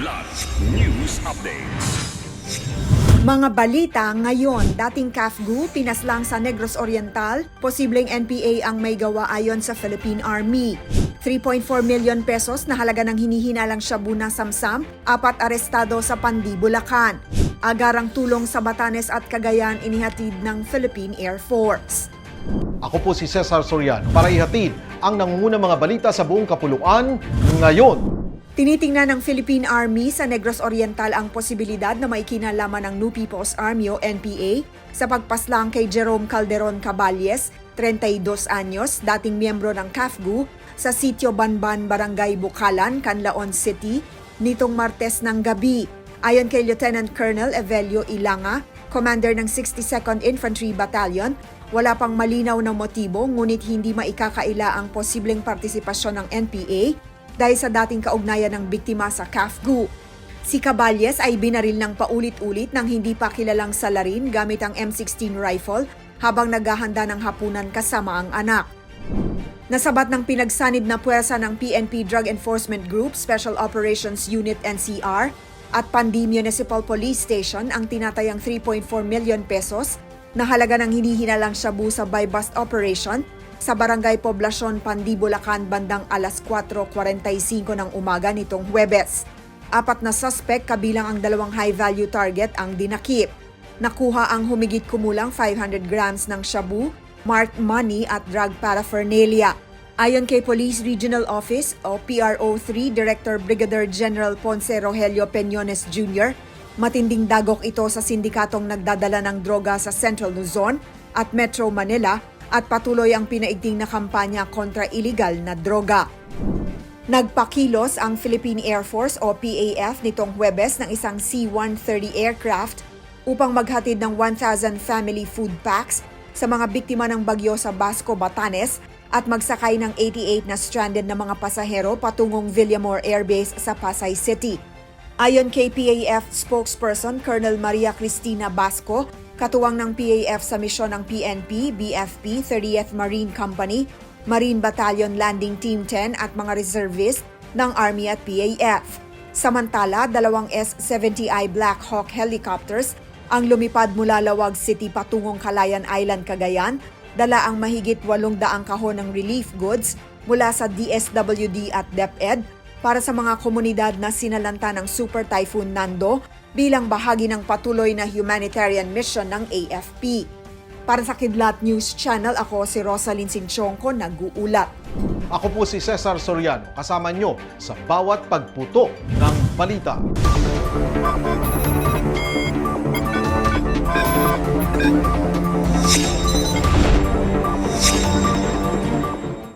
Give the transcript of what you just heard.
Kidlat News Updates. Mga balita ngayon, dating CAFGU pinaslang sa Negros Oriental, posibleng NPA ang may gawa ayon sa Philippine Army. 3.4 million pesos na halaga ng hinihinalang shabu na samsam, apat arestado sa Pandi, Bulacan. Agarang tulong sa Batanes at Cagayan inihatid ng Philippine Air Force. Ako po si Cesar Soriano para ihatid ang nangungunang mga balita sa buong kapuluan ngayon. Tinitingnan ng Philippine Army sa Negros Oriental ang posibilidad na may kinalaman ng New People's Army o NPA sa pagpaslang kay Jerome Calderon Caballes, 32 anyos, dating miyembro ng CAFGU, sa sitio Banban, Barangay Bukalan, Canlaon City, nitong Martes ng gabi. Ayon kay Lieutenant Colonel Evelio Ilanga, commander ng 62nd Infantry Battalion, wala pang malinaw na motibo ngunit hindi maikakaila ang posibleng partisipasyon ng NPA dahil sa dating kaugnayan ng biktima sa CAFGU. Si Caballes ay binaril ng paulit-ulit ng hindi pa kilalang salarin gamit ang M16 rifle habang naghahanda ng hapunan kasama ang anak. Nasabat ng pinagsanib na puwersa ng PNP Drug Enforcement Group Special Operations Unit NCR at Pandi Municipal Police Station ang tinatayang 3.4 million pesos na halaga ng hinihinalang shabu sa buy-bust operation sa Barangay Poblasyon, Pandi, Bulacan bandang alas 4.45 ng umaga nitong Huwebes. Apat na suspect kabilang ang dalawang high-value target ang dinakip. Nakuha ang humigit kumulang 500 grams ng shabu, marked money at drug paraphernalia. Ayon kay Police Regional Office o PRO3 Director Brigadier General Ponce Rogelio Peñones Jr., matinding dagok ito sa sindikatong nagdadala ng droga sa Central Luzon at Metro Manila at patuloy ang pinaigting na kampanya kontra iligal na droga. Nagpakilos ang Philippine Air Force o PAF nitong Huwebes ng isang C-130 aircraft upang maghatid ng 1,000 family food packs sa mga biktima ng bagyo sa Basco, Batanes at magsakay ng 88 na stranded na mga pasahero patungong Villamor Air Base sa Pasay City. Ayon kay PAF spokesperson Colonel Maria Cristina Basco, katuwang ng PAF sa misyon ng PNP, BFP, 30th Marine Company, Marine Battalion Landing Team 10 at mga reservist ng Army at PAF. Samantala, dalawang S-70I Black Hawk helicopters ang lumipad mula Lawag City patungong Calayan Island, Cagayan, dala ang mahigit 800 kahon ng relief goods mula sa DSWD at DepEd para sa mga komunidad na sinalanta ng Super Typhoon Nando bilang bahagi ng patuloy na humanitarian mission ng AFP. Para sa Kidlat News Channel, ako si Rosalyn Sinchonko, nag-uulat. Ako po si Cesar Soriano kasama nyo sa bawat pagputo ng balita.